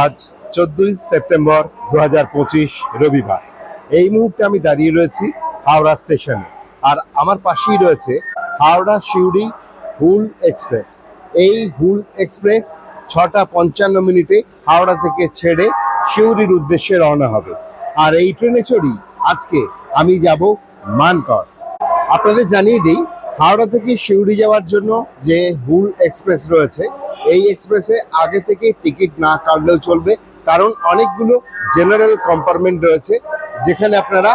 আজ চোদ্দই সেপ্টেম্বর দু হাজার পঁচিশ রবিবার। এই মুহূর্তে আমি দাঁড়িয়ে রয়েছি হাওড়া স্টেশনে আর আমার পাশেই রয়েছে হাওড়া শিউড়ি হুল এক্সপ্রেস। এই হুল এক্সপ্রেস ছটা পঞ্চান্ন মিনিটে হাওড়া থেকে ছেড়ে শিউড়ির উদ্দেশ্যে রওনা হবে। আর এই ট্রেনে চড়ি আজকে আমি যাব মানকর আপনাদের জানিয়ে দিই, হাওড়া থেকে শিউড়ি যাওয়ার জন্য যে হুল এক্সপ্রেস রয়েছে এই এক্সপ্রেসে আগে থেকে টিকিট না কাটলেও চলবে। কারণ অনেকগুলো জেনারেল কম্পার্টমেন্ট রয়েছে, যেখানে আপনারা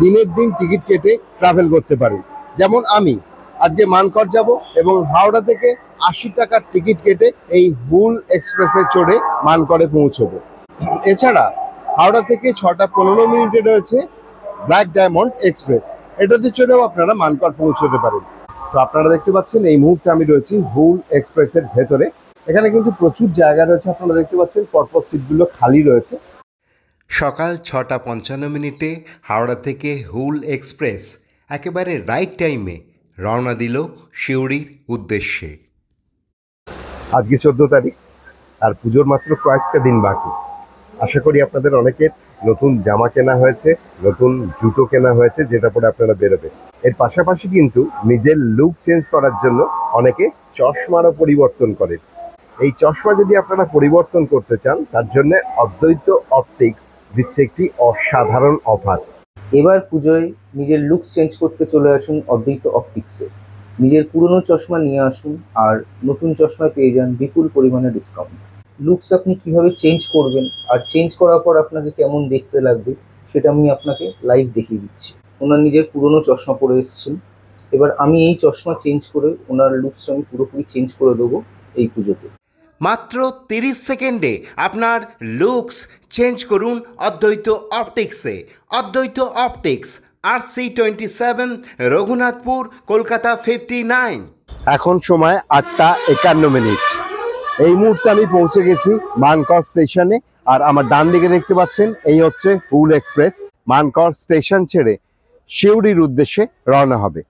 দিনের দিন টিকিট কেটে ট্রাভেল করতে পারেন। যেমন আমি, আজকে মানকর যাব এবং হাওড়া থেকে আশি টাকার টিকিট কেটে এই হুল এক্সপ্রেসে চড়ে মানকরে পৌঁছবো। এছাড়া, হাওড়া থেকে ছটা পনেরো মিনিটে রয়েছে ব্ল্যাক ডায়মন্ড এক্সপ্রেস এটাতে চড়েও আপনারা মানকর পৌঁছতে পারেন। তো আপনারা দেখতে পাচ্ছেন, এই মুহূর্তে আমি রয়েছি হুল এক্সপ্রেসের ভেতরে। এখানে কিন্তু প্রচুর জায়গা রয়েছে আপনারা দেখতে পাচ্ছেন পরপর সিটগুলো খালি রয়েছে। সকাল ছটা পঞ্চান্ন মিনিটে হাওড়া থেকে হুল এক্সপ্রেস একেবারে রাইট টাইমে রওনা দিল শিউড়ির উদ্দেশ্যে। আজকে চোদ্দ তারিখ আর পুজোর মাত্র কয়েকটা দিন বাকি। আশা করি আপনাদের অনেকের নতুন জামা কেনা হয়েছে নতুন জুতো কেনা হয়েছে যেটা পরে আপনারা বেরোবে। এর পাশাপাশি কিন্তু নিজের লুক চেঞ্জ করার জন্য অনেকে চশমারও পরিবর্তন করে এই চশমা যদি আপনারা পরিবর্তন করতে চান, তার জন্য অদ্বৈত অপটিক্স দিচ্ছে একটি অসাধারণ অফার। এবার পুজোয় নিজের লুকস চেঞ্জ করতে চলে আসুন অদ্বৈত অপটিক্সে নিজের পুরনো চশমা নিয়ে আসুন আর নতুন চশমা পেয়ে যান বিপুল পরিমাণে ডিসকাউন্ট লুকস আপনি কীভাবে চেঞ্জ করবেন আর চেঞ্জ করার পর আপনাকে কেমন দেখতে লাগবে, সেটা আমি আপনাকে লাইভ দেখিয়ে দিচ্ছি। ওনার নিজের পুরনো চশমা পরে এসেছেন। এবার আমি এই চশমা চেঞ্জ করে ওনার লুকস আমি পুরোপুরি চেঞ্জ করে দেবো এই পুজোতে। মাত্র তিরিশ সেকেন্ডে আপনার লুকস চেঞ্জ করুন অদ্বৈত অপটিক্সে। অদ্বৈত optics R C twenty seven Raghunathpur, Kolkata fifty nine এখন সময় আটটা একান্ন মিনিট। এই মুহূর্তে আমি পৌঁছে গেছি মানকর স্টেশনে, আর আমার ডান দিকে দেখতে পাচ্ছেন, এই হচ্ছে হুল এক্সপ্রেস। মানকর স্টেশন ছেড়ে শিউড়ির উদ্দেশ্যে রওনা হবে।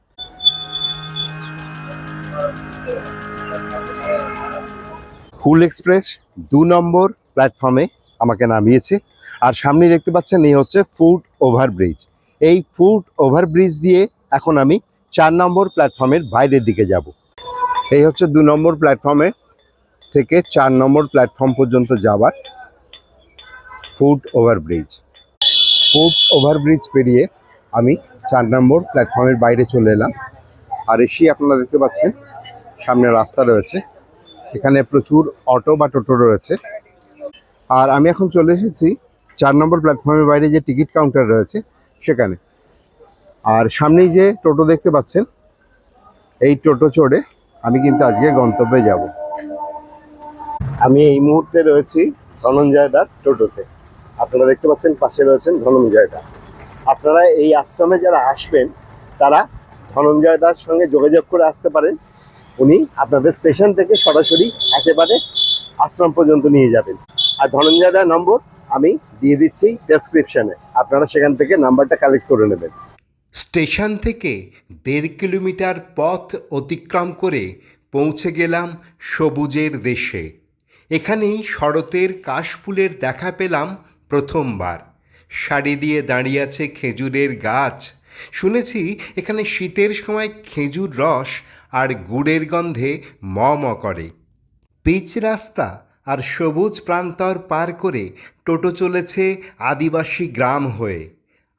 হুল এক্সপ্রেস দু নম্বর প্ল্যাটফর্মে আমাকে নামিয়েছে। আর সামনে দেখতে পাচ্ছেন, এই হচ্ছে ফুট ওভারব্রিজ এই ফুট ওভারব্রিজ দিয়ে এখন আমি চার নম্বর প্ল্যাটফর্মের বাইরের দিকে যাব। এই হচ্ছে দু নম্বর প্ল্যাটফর্মে থেকে চার নম্বর প্ল্যাটফর্ম পর্যন্ত যাওয়ার ফুট ওভারব্রিজ ফুট ওভারব্রিজ পেরিয়ে আমি চার নম্বর প্ল্যাটফর্মের বাইরে চলে এলাম। আর এসে আপনারা দেখতে পাচ্ছেন, সামনে রাস্তা রয়েছে। এখানে প্রচুর অটো বা টোটো রয়েছে। আর আমি এখন চলে এসেছি চার নম্বর প্ল্যাটফর্মের বাইরে যে টিকিট কাউন্টার রয়েছে সেখানে। আর সামনেই যে টোটো দেখতে পাচ্ছেন, এই টোটো চড়ে আমি কিন্তু আজকে গন্তব্যে যাব। আমি এই মুহূর্তে রয়েছি ধনঞ্জয় দার টোটোতে। আপনারা দেখতে পাচ্ছেন, পাশে রয়েছেন ধনঞ্জয় দা। আপনারা এই আশ্রমে যারা আসবেন, তারা ধনঞ্জয় দার সঙ্গে যোগাযোগ করে আসতে পারেন। উনি আপনাদের স্টেশন থেকে সরাসরি একেবারে আশ্রম পর্যন্ত নিয়ে যাবেন। আর ধনঞ্জয় দার নম্বর আমি দিয়ে দিচ্ছি ডেসক্রিপশনে আপনারা সেখান থেকে নাম্বারটা কালেক্ট করে নেবেন। স্টেশন থেকে দেড় কিলোমিটার পথ অতিক্রম করে পৌঁছে গেলাম সবুজের দেশে। এখানেই শরতের কাশফুলের দেখা পেলাম প্রথমবার। সারি দিয়ে দাঁড়িয়ে আছে খেজুরের গাছ। শুনেছি এখানে শীতের সময় খেজুর রস আর গুড়ের গন্ধে ম ম করে। পিচ রাস্তা আর সবুজ প্রান্তর পার করে টোটো চলেছে আদিবাসী গ্রাম হয়ে।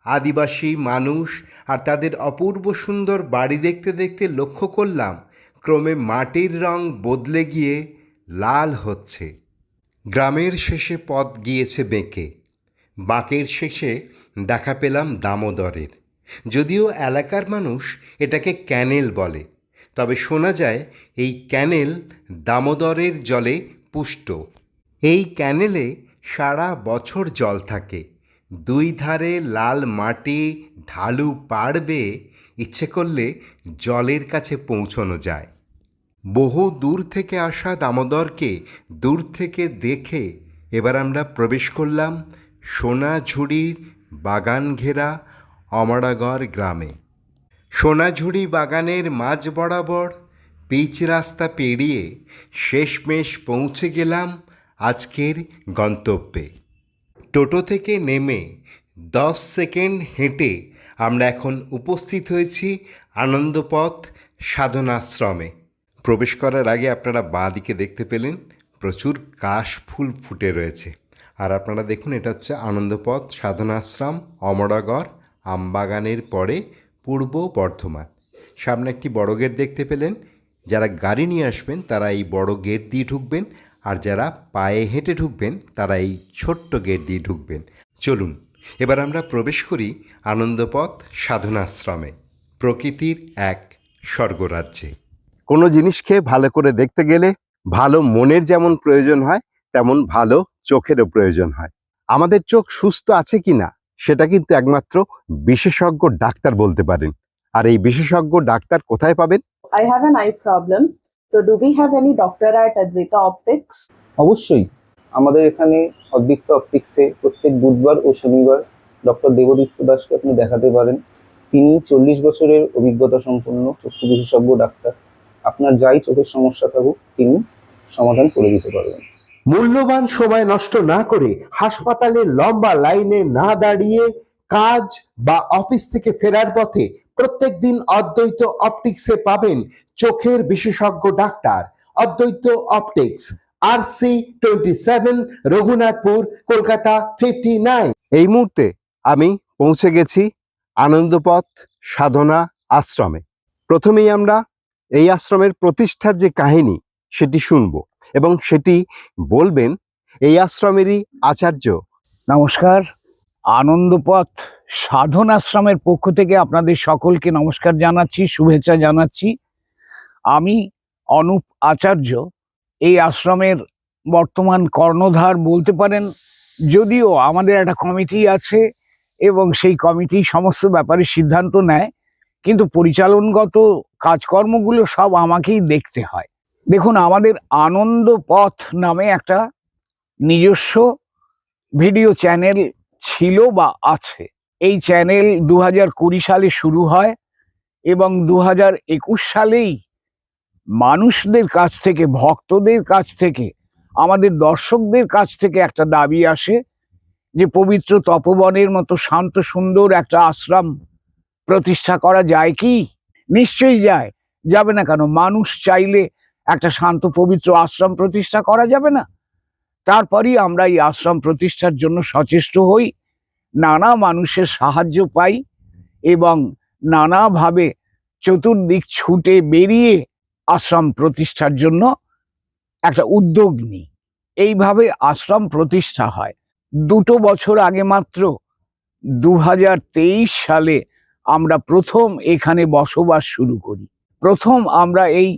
আদিবাসী মানুষ আর তাদের অপূর্ব সুন্দর বাড়ি দেখতে দেখতে লক্ষ্য করলাম, ক্রমে মাটির রং বদলে গিয়ে লাল হচ্ছে। গ্রামের শেষে পথ গিয়েছে বেঁকে। বাঁকের শেষে দেখা পেলাম দামোদরের। যদিও এলাকার মানুষ এটাকে ক্যানেল বলে তবে শোনা যায়, এই ক্যানেল দামোদরের জলে পুষ্ট। এই ক্যানেলে সারা বছর জল থাকে। দুই ধারে লাল মাটি, ঢালু পাড় বেয়ে ইচ্ছে করলে জলের কাছে পৌঁছনো যায়। বহু দূর থেকে আসা দামোদরকে দূর থেকে দেখে এবার আমরা প্রবেশ করলাম সোনাঝুড়ির বাগান ঘেরা অমরাগড় গ্রামে। সোনাঝুড়ি বাগানের মাঝ বরাবর পিচ রাস্তা পেরিয়ে শেষমেশ পৌঁছে গেলাম আজকের গন্তব্যে। টোটো থেকে নেমে দশ সেকেন্ড হেঁটে আমরা এখন উপস্থিত হয়েছি আনন্দপথ সাধনাশ্রমে। প্রবেশ করার আগে আপনারা বাঁ দিকে দেখতে পেলেন, প্রচুর কাশ ফুল ফুটে রয়েছে। আর আপনারা দেখুন, এটা হচ্ছে আনন্দপথ সাধনাশ্রম, অমরাগড়, আমবাগানের পরে পূর্ব বর্ধমান। সামনে একটি বড় গেট দেখতে পেলেন। যারা গাড়ি নিয়ে আসবেন, তারা এই বড় গেট দিয়ে ঢুকবেন। আর যারা পায়ে হেঁটে ঢুকবেন, তারা এই ছোট্ট গেট দিয়ে ঢুকবেন। চলুন, এবার আমরা প্রবেশ করি আনন্দপথ সাধনাশ্রমে, প্রকৃতির এক স্বর্গরাজ্যে। কোনো জিনিসকে ভালো করে দেখতে গেলে ভালো মনের যেমন প্রয়োজন হয়, তেমন ভালো চোখেরও প্রয়োজন হয়। আমাদের চোখ সুস্থ আছে কিনা? সেটা কিন্তু একমাত্র বিশেষজ্ঞ ডাক্তার বলতে পারেন। আর এই বিশেষজ্ঞ ডাক্তার কোথায় পাবেন? I have an eye problem তো do we have any doctor at Advaita optics অবশ্যই। আমাদের এখানে অদ্বিত্য অপটিক্সে প্রত্যেক বুধবার ও শনিবার ডক্টর দেবদীপ্ত দাসকে আপনি দেখাতে পারেন। তিনি চল্লিশ বছরের অভিজ্ঞতা সম্পন্ন চক্ষু বিশেষজ্ঞ ডাক্তার। আপনার যাই চোখের সমস্যা থাকুক তিনি সমাধান করে দিতে পারবেন। মূল্যবান সময় নষ্ট না করে হাসপাতালে লম্বা লাইনে না দাঁড়িয়ে কাজ বা অফিস থেকে ফেরার পথে প্রত্যেক দিন অদ্বৈত অপটিক্সে পাবেন চোখের বিশেষজ্ঞ ডাক্তার। অদ্বৈত optics R C twenty seven Raghunathpur, Kolkata fifty nine এই মুহূর্তে আমি পৌঁছে গেছি আনন্দপথ সাধনা আশ্রমে। প্রথমেই আমরা এই আশ্রমের প্রতিষ্ঠার যে কাহিনী, সেটি শুনব। এবং সেটি বলবেন এই আশ্রমেরই আচার্য। নমস্কার। আনন্দপথ সাধন আশ্রমের পক্ষ থেকে আপনাদের সকলকে নমস্কার জানাচ্ছি, শুভেচ্ছা জানাচ্ছি। আমি অনুপ আচার্য। এই আশ্রমের বর্তমান কর্ণধার বলতে পারেন, যদিও আমাদের একটা কমিটি আছে এবং সেই কমিটি সমস্ত ব্যাপারে সিদ্ধান্ত নেয়, কিন্তু পরিচালনগত কাজকর্মগুলো সব আমাকেই দেখতে হয়। দেখুন, আমাদের আনন্দ পথ নামে একটা নিজস্ব ভিডিও চ্যানেল ছিল বা আছে। এই চ্যানেল দু হাজার কুড়ি সালে শুরু হয় এবং দু হাজার একুশ সালেই মানুষদের কাছ থেকে, ভক্তদের কাছ থেকে, আমাদের দর্শকদের কাছ থেকে একটা দাবি আসে যে, পবিত্র তপবনের মতো শান্ত সুন্দর একটা আশ্রম প্রতিষ্ঠা করা যায় কি? নিশ্চয়ই যায়। যাবে না কেন? মানুষ চাইলে একটা শান্ত, পবিত্র আশ্রম প্রতিষ্ঠা করা যাবে না। তারপরই আমরা এই আশ্রম প্রতিষ্ঠার জন্য সচেষ্ট হই, নানা মানুষের সাহায্য পাই এবং নানাভাবে চতুর্দিক ছুটে বেরিয়ে আশ্রম প্রতিষ্ঠার জন্য একটা উদ্যোগ নিই। এইভাবে আশ্রম প্রতিষ্ঠা হয়। দুটো বছর আগে মাত্র দু হাজার তেইশ সালে আমরা প্রথম এখানে বসবাস শুরু করি। প্রথম আমরা এই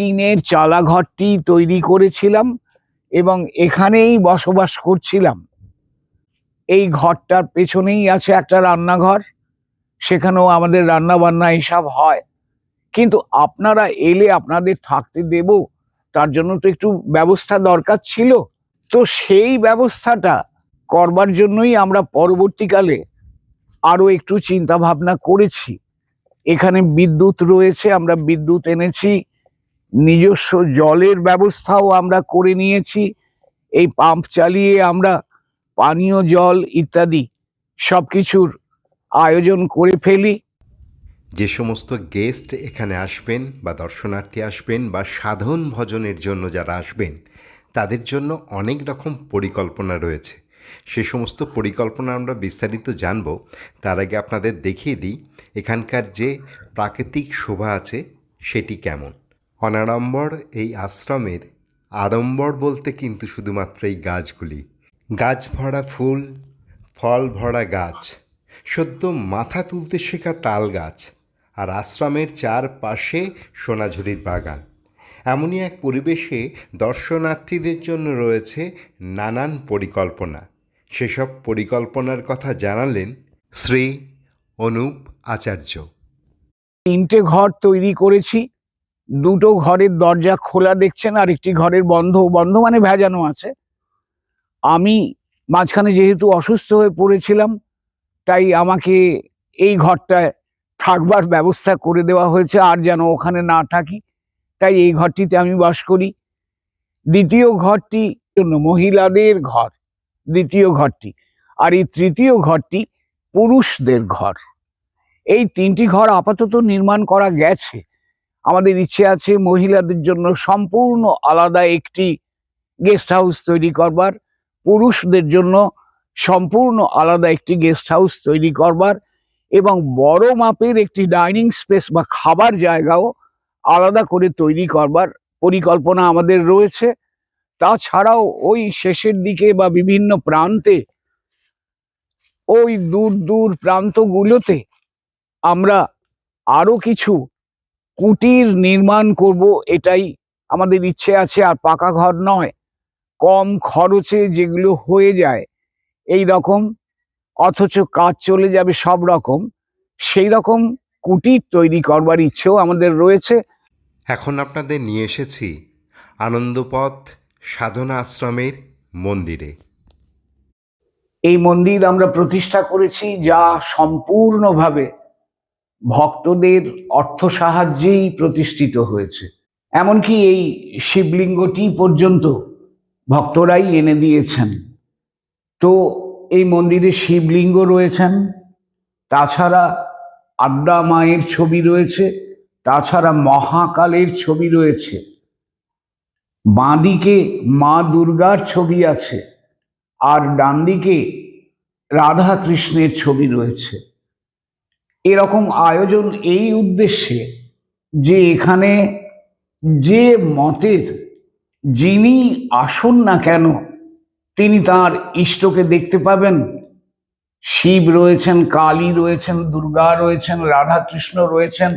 টিনের চালাঘরটি তৈরি করেছিলাম এবং এখানেই বসবাস করছিলাম। এই ঘরটার পেছনেই আছে একটা রান্নাঘর, সেখানেও আমাদের রান্না বান্না এইসব হয়। কিন্তু আপনারা এলে আপনাদের থাকতে দেব, তার জন্য তো একটু ব্যবস্থা দরকার ছিল। তো সেই ব্যবস্থাটা করবার জন্যই আমরা পরবর্তীকালে আরও একটু চিন্তা ভাবনা করেছি। এখানে বিদ্যুৎ রয়েছে, আমরা বিদ্যুৎ এনেছি। নিজস্ব জলের ব্যবস্থাও আমরা করে নিয়েছি। এই পাম্প চালিয়ে আমরা পানীয় জল ইত্যাদি সব কিছুর আয়োজন করে ফেলি। যে সমস্ত গেস্ট এখানে আসবেন বা দর্শনার্থী আসবেন বা সাধন ভজনের জন্য যারা আসবেন, তাদের জন্য অনেক রকম পরিকল্পনা রয়েছে। সে সমস্ত পরিকল্পনা আমরা বিস্তারিত জানব। তার আগে আপনাদের দেখিয়ে দিই, এখানকার যে প্রাকৃতিক শোভা আছে, সেটি কেমন? অনাড়ম্বর এই আশ্রমের আড়ম্বর বলতে কিন্তু শুধুমাত্র এই গাছগুলি। গাছ ভরা ফুল, ফল ভরা গাছ, সদ্য মাথা তুলতে শেখা তাল গাছ আর আশ্রমের চারপাশে সোনাঝুরির বাগান। এমনই এক পরিবেশে দর্শনার্থীদের জন্য রয়েছে নানান পরিকল্পনা। সেসব পরিকল্পনার কথা জানালেন শ্রী অনুপ আচার্য। তিনটে ঘর তৈরি করেছি। দুটো ঘরের দরজা খোলা দেখছেন আর একটি ঘরের বন্ধ। বন্ধ মানে ভেজানো আছে। আমি মাঝখানে যেহেতু অসুস্থ হয়ে পড়েছিলাম, তাই আমাকে এই ঘরটায় থাকবার ব্যবস্থা করে দেওয়া হয়েছে, আর যেন ওখানে না থাকি। তাই এই ঘরটিতে আমি বাস করি। দ্বিতীয় ঘরটি জন্য মহিলাদের ঘর, দ্বিতীয় ঘরটি। আর এই তৃতীয় ঘরটি পুরুষদের ঘর। এই তিনটি ঘর আপাতত নির্মাণ করা গেছে। আমাদের ইচ্ছে আছে মহিলাদের জন্য সম্পূর্ণ আলাদা একটি গেস্ট হাউস তৈরি করবার, পুরুষদের জন্য সম্পূর্ণ আলাদা একটি গেস্ট হাউস তৈরি করবার এবং বড় মাপের একটি ডাইনিং স্পেস বা খাবার জায়গাও আলাদা করে তৈরি করবার পরিকল্পনা আমাদের রয়েছে। তাছাড়াও ওই শেষের দিকে বা বিভিন্ন প্রান্তে, ওই দূর দূর প্রান্তগুলোতে আমরা আরও কিছু কুটির নির্মাণ করব এটাই আমাদের ইচ্ছে আছে আর পাকা ঘর নয়। কম খরচে যেগুলো হয়ে যায় এই রকম। অথচ কাজ চলে যাবে সব রকম। সেই রকম কুটির তৈরি করবার ইচ্ছেও আমাদের রয়েছে। এখন আপনাদের নিয়ে এসেছি আনন্দপথ সাধনা আশ্রমের মন্দিরে। এই মন্দির আমরা প্রতিষ্ঠা করেছি যা সম্পূর্ণভাবে ভক্তদের অর্থ সাহায্যেই প্রতিষ্ঠিত হয়েছে। এমনকি এই শিবলিঙ্গটি পর্যন্ত ভক্তরাই এনে দিয়েছেন। তো এই মন্দিরে শিবলিঙ্গ রয়েছেন, তাছাড়া আদ্যা মায়ের ছবি রয়েছে, তাছাড়া মহাকালের ছবি রয়েছে। বাঁদিকে মা দুর্গার ছবি আছে, আর ডান দিকে রাধা কৃষ্ণের ছবি রয়েছে। এরকম আয়োজন এই উদ্দেশ্যে যে এখানে যে মতের যিনি আসুন না কেন, তিনি তার ইষ্টকে দেখতে পাবেন। শিব রয়েছেন, কালী রয়েছেন, দুর্গা রয়েছেন রাধা কৃষ্ণ রয়েছেন।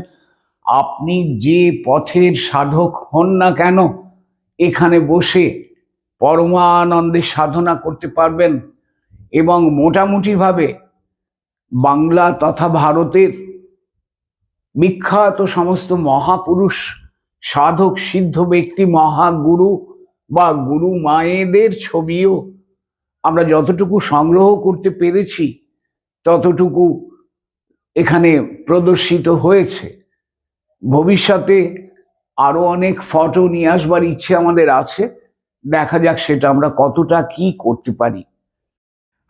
আপনি যে পথের সাধক হন না কেন, এখানে বসে পরমানন্দে সাধনা করতে পারবেন এবং মোটামুটিভাবে বাংলা তথা ভারতের বিখ্যাত সমস্ত মহাপুরুষ, সাধক, সিদ্ধ ব্যক্তি, মহাগুরু বা গুরু মায়েদের ছবিও আমরা যতটুকু সংগ্রহ করতে পেরেছি, ততটুকু এখানে প্রদর্শিত হয়েছে। ভবিষ্যতে আরও অনেক ফটো নিয়ে আসবার ইচ্ছে আমাদের আছে। দেখা যাক সেটা আমরা কতটা কি করতে পারি।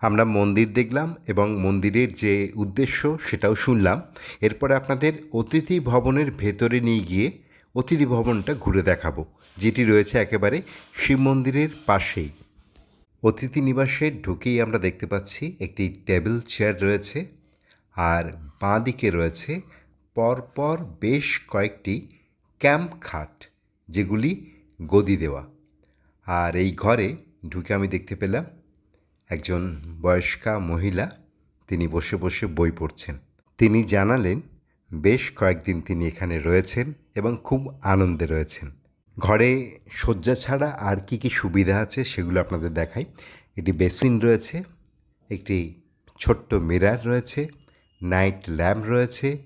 আমরা মন্দির দেখলাম এবং মন্দিরের যে উদ্দেশ্য সেটাও শুনলাম। এরপরে আপনাদের অতিথি ভবনের ভেতরে নিয়ে গিয়ে অতিথি ভবনটা ঘুরে দেখাবো, যেটি রয়েছে একেবারে শিব মন্দিরের পাশেই। অতিথি নিবাসে ঢুকেই আমরা দেখতে পাচ্ছি একটি টেবিল চেয়ার রয়েছে আর বাঁ দিকে রয়েছে পরপর বেশ কয়েকটি ক্যাম্প খাট, যেগুলি গদি দেওয়া। আর এই ঘরে ঢুকে আমি দেখতে পেলাম একজন বয়স্কা মহিলা তিনি বসে বসে বই পড়ছেন। তিনি জানালেন, বেশ কয়েকদিন তিনি এখানে রয়েছেন এবং খুব আনন্দে রয়েছেন। ঘরে শয্যা ছাড়া আর কি কি সুবিধা আছে সেগুলো আপনাদের দেখাই। একটি বেসিন রয়েছে, একটি ছোট্ট মিরার রয়েছে, নাইট ল্যাম্প রয়েছে,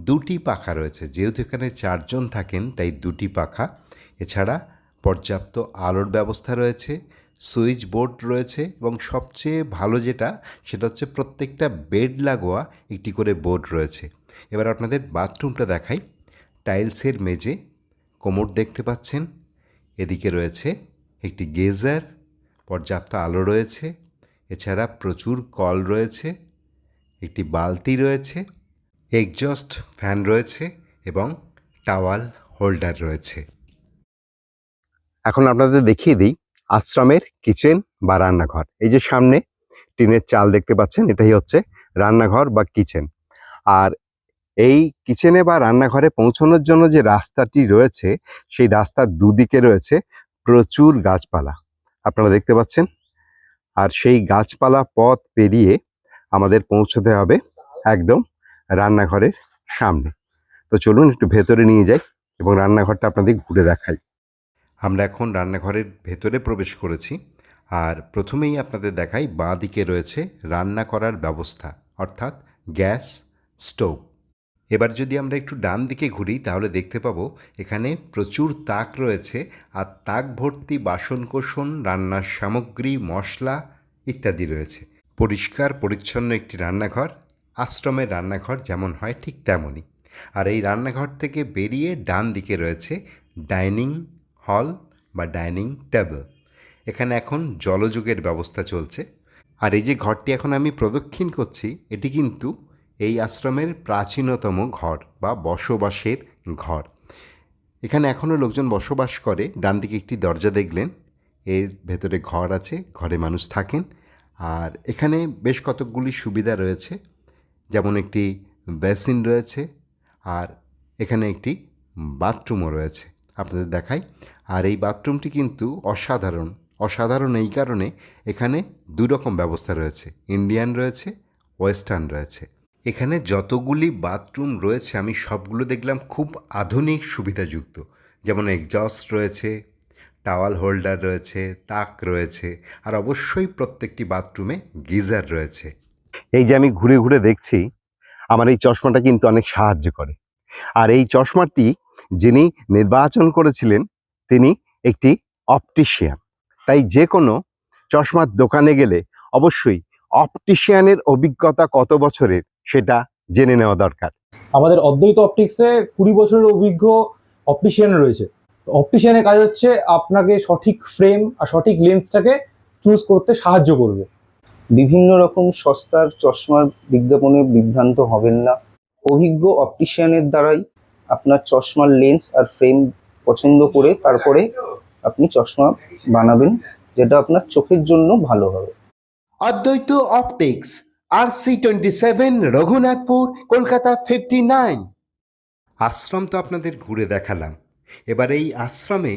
দুটি পাখা রয়েছে। যেহেতু এখানে চারজন থাকেন, তাই দুটি পাখা। এছাড়া পর্যাপ্ত আলোর ব্যবস্থা রয়েছে। সুইচ বোর্ড রয়েছে এবং সবচেয়ে ভালো যেটা, সেটা হচ্ছে প্রত্যেকটা বেড লাগোয়া একটি করে বোর্ড রয়েছে। এবার আপনাদের বাথরুমটা দেখাই। টাইলসের মেঝে কোমর দেখতে পাচ্ছেন। এদিকে রয়েছে একটি গেজার, পর্যাপ্ত আলো রয়েছে। এছাড়া প্রচুর কল রয়েছে, একটি বালতি রয়েছে এগজস্ট ফ্যান রয়েছে এবং টাওয়াল হোল্ডার রয়েছে। এখন আপনাদের দেখিয়ে দিই আশ্রমের কিচেন বা রান্নাঘর। এই যে সামনে টিনের চাল দেখতে পাচ্ছেন, এটাই হচ্ছে রান্নাঘর বা কিচেন। আর এই কিচেনে বা রান্নাঘরে পৌঁছানোর জন্য যে রাস্তাটি রয়েছে, সেই রাস্তার দুদিকে রয়েছে, প্রচুর গাছপালা। আপনারা দেখতে পাচ্ছেন? আর সেই গাছপালা পথ পেরিয়ে আমাদের পৌঁছতে হবে একদম রান্নাঘরের সামনে। তো চলুন একটু ভেতরে নিয়ে যাই এবং রান্নাঘরটা আপনাদের ঘুরে দেখাই। আমরা এখন রান্নাঘরের ভেতরে প্রবেশ করেছি আর প্রথমেই আপনাদের দেখাই বাঁ দিকে রয়েছে রান্না করার ব্যবস্থা, অর্থাৎ গ্যাস স্টোভ। এবার যদি আমরা একটু ডান দিকে ঘুরি, তাহলে দেখতে পাবো এখানে প্রচুর তাক রয়েছে আর তাক ভর্তি বাসনকোসন, রান্নার সামগ্রী, মশলা ইত্যাদি রয়েছে। পরিষ্কার, পরিচ্ছন্ন একটি রান্নাঘর, আশ্রমের রান্নাঘর যেমন হয় ঠিক তেমনই। আর এই রান্নাঘর থেকে বেরিয়ে ডান দিকে রয়েছে ডাইনিং হল বা ডাইনিং টেবল। এখানে এখন জলযোগের ব্যবস্থা চলছে। আর এই যে ঘরটি এখন আমি প্রদক্ষিণ করছি, এটি কিন্তু এই আশ্রমের প্রাচীনতম ঘর বা বসবাসের ঘর। এখানে এখনও লোকজন বসবাস করে। ডান দিকে একটি দরজা দেখলেন। এর ভেতরে ঘর আছে, ঘরে মানুষ থাকেন। আর এখানে বেশ কতকগুলি সুবিধা রয়েছে। যেমন একটি বেসিন রয়েছে। আর এখানে একটি বাথরুমও রয়েছে। আপনাদের দেখাই। আর এই বাথরুমটি কিন্তু অসাধারণ। অসাধারণ এই কারণে এখানে দু রকম ব্যবস্থা রয়েছে। ইন্ডিয়ান রয়েছে, ওয়েস্টার্ন রয়েছে। এখানে যতগুলি বাথরুম রয়েছে, আমি সবগুলো দেখলাম খুব আধুনিক সুবিধাযুক্ত। যেমন এক্সস্ট রয়েছে, টাওয়াল হোল্ডার রয়েছে, তাক রয়েছে, আর অবশ্যই প্রত্যেকটি বাথরুমে গিজার রয়েছে। এই যে আমি ঘুরে ঘুরে দেখছি, আমার এই চশমাটা কিন্তু অনেক সাহায্য করে। আর এই চশমাটি যিনি নির্বাচন করেছিলেন তিনি একটি অপটিশিয়ান। তাই যে কোনো চশমার দোকানে গেলে অবশ্যই অপটিশিয়ানের অভিজ্ঞতা কত বছরের সেটা জেনে নেওয়া দরকার। আমাদের অদ্বৈত অপটিক্সে কুড়ি বছরের অভিজ্ঞ অপটিশিয়ান রয়েছে। অপটিশিয়ানের কাজ হচ্ছে আপনাকে সঠিক ফ্রেম আর সঠিক লেন্সটাকে চুজ করতে সাহায্য করবে। বিভিন্ন রকম সস্তার চশমার বিজ্ঞাপনে বিভ্রান্ত হবেন না। অভিজ্ঞ অপটিশিয়ানের দ্বারাই আপনার চশমার লেন্স আর ফ্রেম পছন্দ করে তারপরে আপনি চশমা বানাবেন যেটা আপনার চোখের জন্য ভালো হবে। অদ্বৈত optics R C twenty seven Raghunathpur Kolkata fifty nine আশ্রম তো আপনাদের ঘুরে দেখালাম। এবার এই আশ্রমে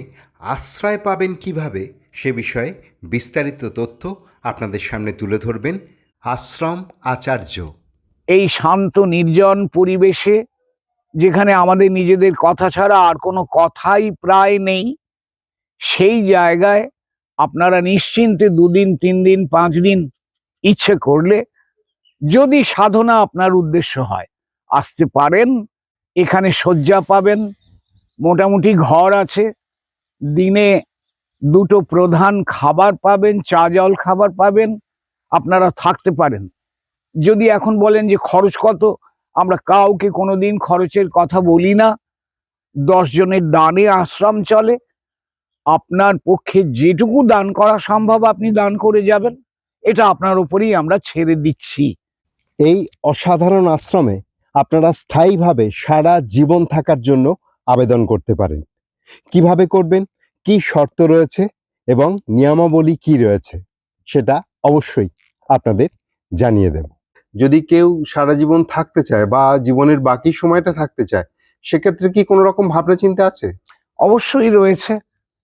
আশ্রয় পাবেন কীভাবে সে বিষয়ে বিস্তারিত তথ্য আপনাদের সামনে তুলে ধরবেন আশ্রম আচার্য। এই শান্ত নির্জন পরিবেশে যেখানে আমাদের নিজেদের কথা ছাড়া আর কোনো কথাই প্রায় নেই, সেই জায়গায় আপনারা নিশ্চিন্তে দুদিন তিন দিন পাঁচ দিন ইচ্ছে করলে যদি সাধনা আপনার উদ্দেশ্য হয়, আসতে পারেন, এখানে শয্যা পাবেন, মোটামুটি ঘর আছে, দিনে দুটো প্রধান খাবার পাবেন, চা জল খাবার পাবেন, আপনারা থাকতে পারেন। যদি এখন বলেন যে খরচ কত আমরা কাউকে কোনোদিন খরচের কথা বলি না। জনের দানে আশ্রম চলে। আপনার পক্ষে যেটুকু দান করা সম্ভব আপনি দান করে যাবেন। এটা আপনার উপরেই আমরা ছেড়ে দিচ্ছি। এই অসাধারণ আশ্রমে আপনারা স্থায়ীভাবে সারা জীবন থাকার জন্য আবেদন করতে পারেন। কীভাবে করবেন? কি শর্ত রয়েছে? এবং নিয়মাবলী কি রয়েছে? সেটা অবশ্যই আপনাদের জানিয়ে দেব। যদি কেউ সারা জীবন থাকতে চায় বা জীবনের বাকি সময়টা থাকতে চায়, সেক্ষেত্রে কি কোনো রকম ভাবনা চিন্তা আছে? অবশ্যই রয়েছে।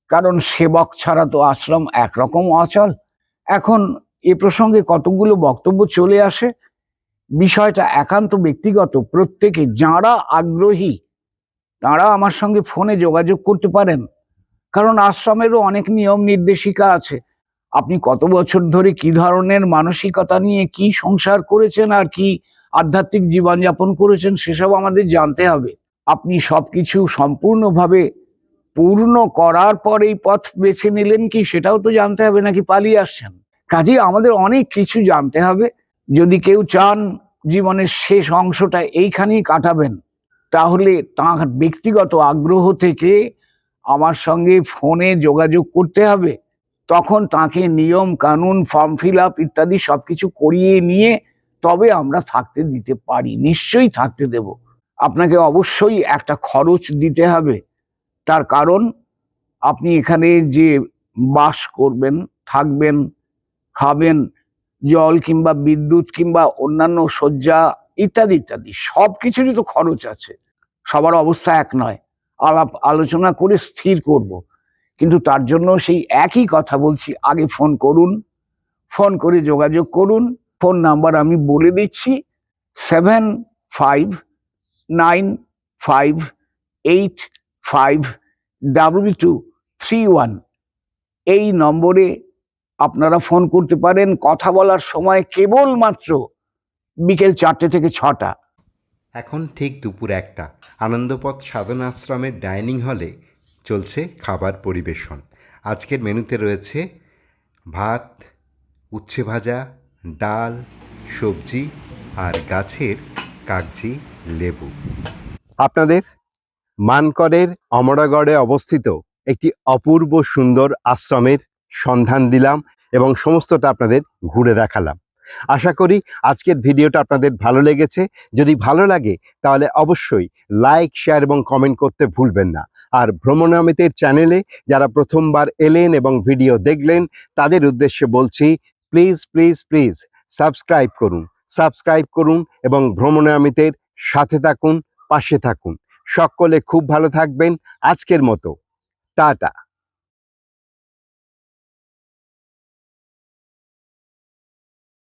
কারণ সেবক ছাড়া তো আশ্রম একরকম অচল। এখন এ প্রসঙ্গে কতগুলো বক্তব্য চলে আসে। বিষয়টা একান্ত ব্যক্তিগত। প্রত্যেকে যারা আগ্রহী, তারা আমার সঙ্গে ফোনে যোগাযোগ করতে পারেন। কারণ আশ্রমেরও অনেক নিয়ম নির্দেশিকা আছে। আপনি কত বছর ধরে কি ধরনের মানসিকতা নিয়ে কি সংসার করেছেন আর কি আধ্যাত্মিক জীবনযাপন করেছেন সেসব আমাদের জানতে হবে। আপনি সবকিছু সম্পূর্ণভাবে পূর্ণ করার পর এই পথ বেছে নিলেন কি সেটাও তো জানতে হবে নাকি পালিয়ে আসছেন? কাজে আমাদের অনেক কিছু জানতে হবে। যদি কেউ চান জীবনের শেষ অংশটা এইখানেই কাটাবেন, তাহলে তার ব্যক্তিগত আগ্রহ থেকে আমার সঙ্গে ফোনে যোগাযোগ করতে হবে। তখন তাকে নিয়ম, কানুন ফর্ম ফিল আপ ইত্যাদি সব কিছু করিয়ে নিয়ে তবে আমরা থাকতে দিতে পারি, নিশ্চয়ই থাকতে দেব। আপনাকে অবশ্যই একটা খরচ দিতে হবে। তার কারণ, আপনি এখানে যে বাস করবেন, থাকবেন, খাবেন, জল কিংবা বিদ্যুৎ কিংবা অন্যান্য শয্যা ইত্যাদি ইত্যাদি সব কিছুরই তো খরচ আছে। সবার অবস্থা এক নয়। আলাপ, আলোচনা করে স্থির করব। কিন্তু তার জন্য সেই একই কথা বলছি। আগে ফোন করুন ফোন করে যোগাযোগ করুন। ফোন নাম্বার আমি বলে দিচ্ছি seven five nine five eight five double two three one এই নম্বরে আপনারা ফোন করতে পারেন। কথা বলার সময় কেবলমাত্র বিকেল চারটে থেকে ছটা। এখন ঠিক দুপুর একটা। আনন্দপথ সাধনা আশ্রমের ডাইনিং হলে চলছে খাবার পরিবেশন। আজকের মেনুতে রয়েছে ভাত, উচ্ছে ভাজা, ডাল, সবজি আর গাছের কাগজি লেবু। আপনাদের মানকরের অমরাগড়ে অবস্থিত একটি অপূর্ব সুন্দর আশ্রমের সন্ধান দিলাম এবং সমস্তটা আপনাদের ঘুরে দেখালাম। আশা করি আজকের ভিডিওটা আপনাদের ভালো লেগেছে। যদি ভালো লাগে তাহলে অবশ্যই লাইক, শেয়ার এবং কমেন্ট করতে ভুলবেন না। আর ভ্রমণামিতের চ্যানেলে যারা প্রথমবার এলেন এবং ভিডিও দেখলেন, তাদের উদ্দেশ্যে বলছি প্লিজ প্লিজ প্লিজ সাবস্ক্রাইব করুন। সাবস্ক্রাইব করুন এবং ভ্রমণামিতের সাথে থাকুন, পাশে থাকুন। সকলে খুব ভালো থাকবেন। আজকের মতো। টাটা।